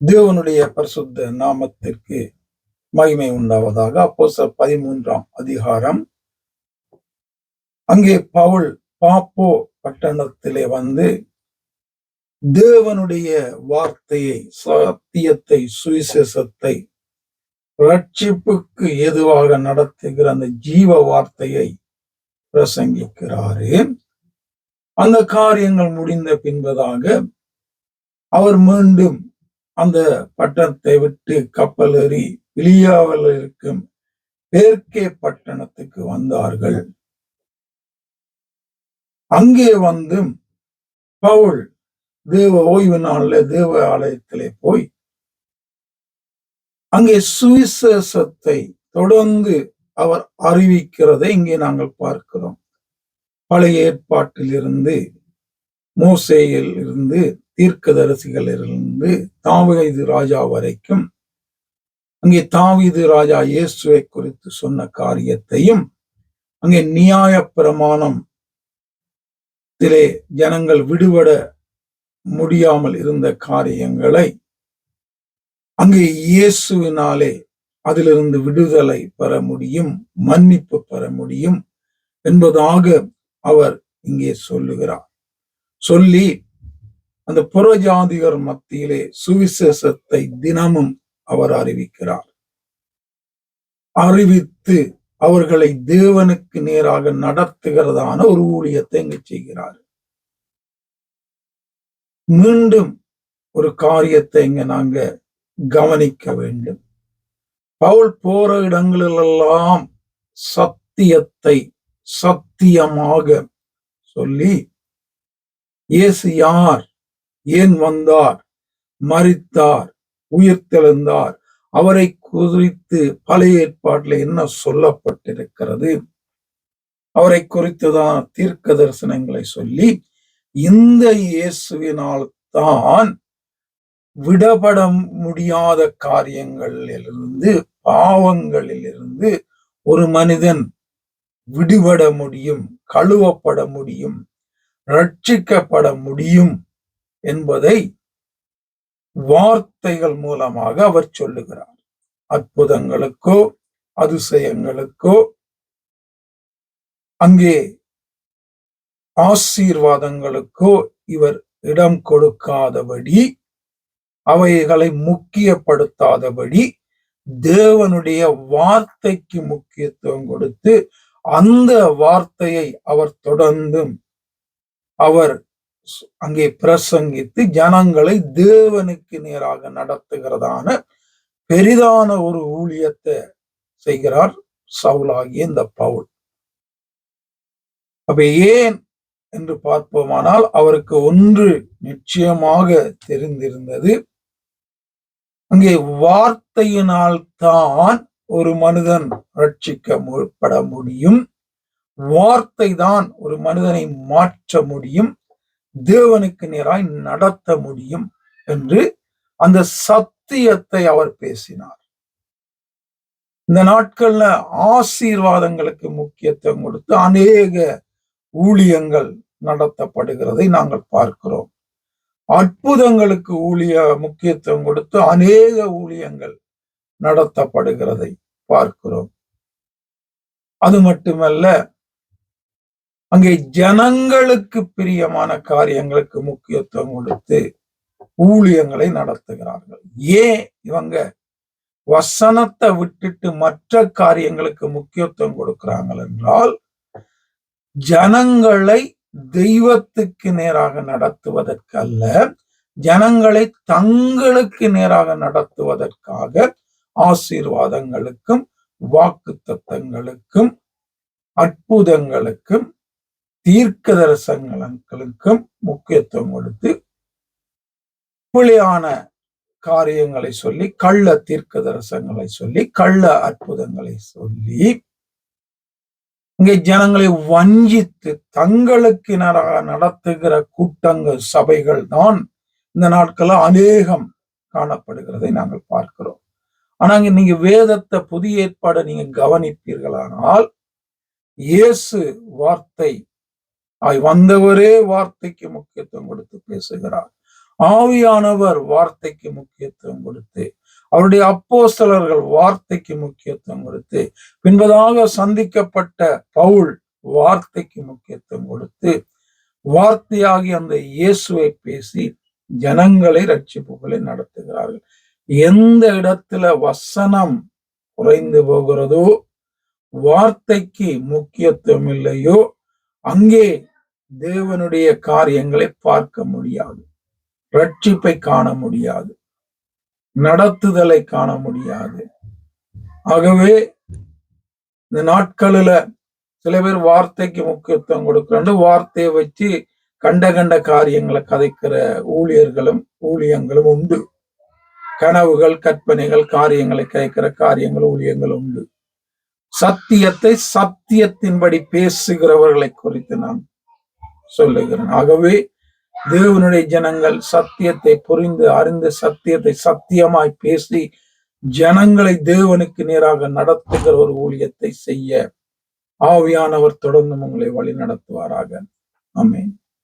தேவனுடைய பரிசுத்த நாமத்திற்கு மகிமை உண்டாவதாக அப்போ பதிமூன்றாம் அதிகாரம். அங்கே பவுல் பாப்போ பட்டணத்திலே வந்து தேவனுடைய வார்த்தையை சத்தியத்தை சுவிசேஷத்தை ரட்சிப்புக்கு எதுவாக நடத்துகிற அந்த ஜீவ வார்த்தையை பிரசங்கிக்கிறாரு. அந்த காரியங்கள் முடிந்த பின்பதாக அவர் மீண்டும் அந்த பட்டணத்தை விட்டு கப்பல் ஏறி பிலியாவில் இருக்கும் பேர்க்கே பட்டணத்துக்கு வந்தார்கள். அங்கே வந்தும் பவுல் தேவ ஓய்வு நாள்ல தேவ ஆலயத்திலே போய் அங்கே சுவிசேஷத்தை தொடர்ந்து அவர் அறிவிக்கிறதை இங்கே நாங்கள் பார்க்கிறோம். பழைய ஏற்பாட்டில் இருந்து மோசேயில் இருந்து தீர்க்கதரிசிகளிலிருந்து தாவீது ராஜா வரைக்கும் அங்கே தாவீது ராஜா இயேசுவை குறித்து சொன்ன காரியத்தையும் அங்கே நியாய பிரமாணம் ஜனங்கள் விடுபட முடியாமல் இருந்த காரியங்களை அங்கே இயேசுவினாலே அதிலிருந்து விடுதலை பெற முடியும் மன்னிப்பு பெற முடியும் என்பதாக அவர் இங்கே சொல்லுகிறார். சொல்லி அந்த புறஜாதிகர் மத்தியிலே சுவிசேஷத்தை தினமும் அவர் அறிவிக்கிறார். அறிவித்து அவர்களை தேவனுக்கு நேராக நடத்துகிறதான ஒரு ஊழியத்தை இங்கு செய்கிறார். மீண்டும் ஒரு காரியத்தை இங்க நாங்க கவனிக்க வேண்டும். பவுல் போற இடங்களிலெல்லாம் சத்தியத்தை சத்தியமாக சொல்லி இயேசு யார்? ஏன் வந்தார்? மறித்தார் உயிர்த்தெழுந்தார். அவரை குறித்து பழைய ஏற்பாட்டில் என்ன சொல்லப்பட்டிருக்கிறது? அவரை குறித்துதான் தீர்க்க தரிசனங்களை சொல்லி இந்த இயேசுவினால் தான் விடபட முடியாத காரியங்களிலிருந்து பாவங்களிலிருந்து ஒரு மனிதன் விடுபட முடியும் கழுவப்பட முடியும் ரட்சிக்கப்பட முடியும். என்பதை வார்த்தைகள் மூலமாக அவர் சொல்லுகிறார். அற்புதங்களுக்கோ அதிசயங்களுக்கோ அங்கே ஆசீர்வாதங்களுக்கோ இவர் இடம் கொடுக்காதபடி அவைகளை முக்கியப்படுத்தாதபடி தேவனுடைய வார்த்தைக்கு முக்கியத்துவம் கொடுத்து அந்த வார்த்தையை அவர் தொடர்ந்தும் அவர் அங்கே பிரசங்கித்து ஜனங்களை தேவனுக்கு நேராக நடத்துகிறதான பெரிதான ஒரு ஊழியத்தை செய்கிறார் சவுலாகிய இந்த பவுல். அப்ப ஏன் என்று பார்ப்போமானால் அவருக்கு ஒன்று நிச்சயமாக தெரிந்திருந்தது. அங்கே வார்த்தையினால் தான் ஒரு மனிதன் ரட்சிக்க முற்பட முடியும். வார்த்தை தான் ஒரு மனிதனை மாற்ற முடியும். தேவனுக்கு நேராய் நடத்த முடியும் என்று அந்த சத்தியத்தை அவர் பேசினார். இந்த நாட்கள்ல ஆசீர்வாதங்களுக்கு முக்கியத்துவம் கொடுத்து அநேக ஊழியங்கள் நடத்தப்படுகிறதை நாங்கள் பார்க்கிறோம். அற்புதங்களுக்கு ஊழிய முக்கியத்துவம் கொடுத்து அநேக ஊழியங்கள் நடத்தப்படுகிறதை பார்க்கிறோம். அது மட்டுமல்ல அங்கே ஜனங்களுக்கு பிரியமான காரியங்களுக்கு முக்கியத்துவம் கொடுத்து ஊழியங்களை நடத்துகிறார்கள். ஏன் இவங்க வசனத்தை விட்டுட்டு மற்ற காரியங்களுக்கு முக்கியத்துவம் கொடுக்கிறாங்க என்றால் ஜனங்களை தெய்வத்துக்கு நேராக நடத்துவதற்கு அல்ல ஜனங்களை தங்களுக்கு நேராக நடத்துவதற்காக ஆசீர்வாதங்களுக்கும் வாக்கு தத்தங்களுக்கும் அற்புதங்களுக்கும் தீர்க்க தரிசனங்களுக்கும் முக்கியத்துவம் கொடுத்து புலியான காரியங்களை சொல்லி கள்ள தீர்க்க தரிசனங்களை சொல்லி கள்ள அற்புதங்களை சொல்லி இங்கே ஜனங்களை வஞ்சித்து தங்களுக்கு நடத்துகிற கூட்டங்கள் சபைகள் தான் இந்த நாட்களில் அநேகம் காணப்படுகிறதை நாங்கள் பார்க்கிறோம். ஆனா நீங்க வேதத்தை புதிய ஏற்பாடை நீங்க கவனிப்பீர்களானால் இயேசு வார்த்தை வந்தவரே வார்த்தைக்கு முக்கியத்துவம் கொடுத்து பேசுகிறார். ஆவியானவர் வார்த்தைக்கு முக்கியத்துவம் கொடுத்து அவருடைய அப்போஸ்தலர்கள் வார்த்தைக்கு முக்கியத்துவம் கொடுத்து பின்பதாக சந்திக்கப்பட்ட பவுல் வார்த்தைக்கு முக்கியத்துவம் கொடுத்து வார்த்தையாகி அந்த இயேசுவை பேசி ஜனங்களை ரட்சிப்புகளை நடத்துகிறார்கள். எந்த இடத்துல வசனம் குறைந்து போகிறதோ வார்த்தைக்கு முக்கியத்துவம் இல்லையோ அங்கே தேவனுடைய காரியங்களை பார்க்க முடியாது. ரட்சிப்பை காண முடியாது. நடத்துதலை காண முடியாது. ஆகவே இந்த நாட்களில் சில பேர் வார்த்தைக்கு முக்கியத்துவம் கொடுக்கிறாங்க வார்த்தையை வச்சு கண்ட கண்ட காரியங்களை கதைக்கிற ஊழியர்களும் ஊழியங்களும் உண்டு. கனவுகள் கற்பனைகள் காரியங்களை கதைக்கிற காரியங்கள் ஊழியங்கள் உண்டு. சத்தியத்தை சத்தியத்தின்படி பேசுகிறவர்களை குறித்து நான் சொல்லுகிறேன் ஆகவே தேவனுடைய ஜனங்கள் சத்தியத்தை புரிந்து அறிந்து சத்தியத்தை சத்தியமாய் பேசி ஜனங்களை தேவனுக்கு நேராக நடத்துகிற ஒரு ஊழியத்தை செய்ய ஆவியானவர் தொடர்ந்து உங்களை வழி நடத்துவாராக அமேன்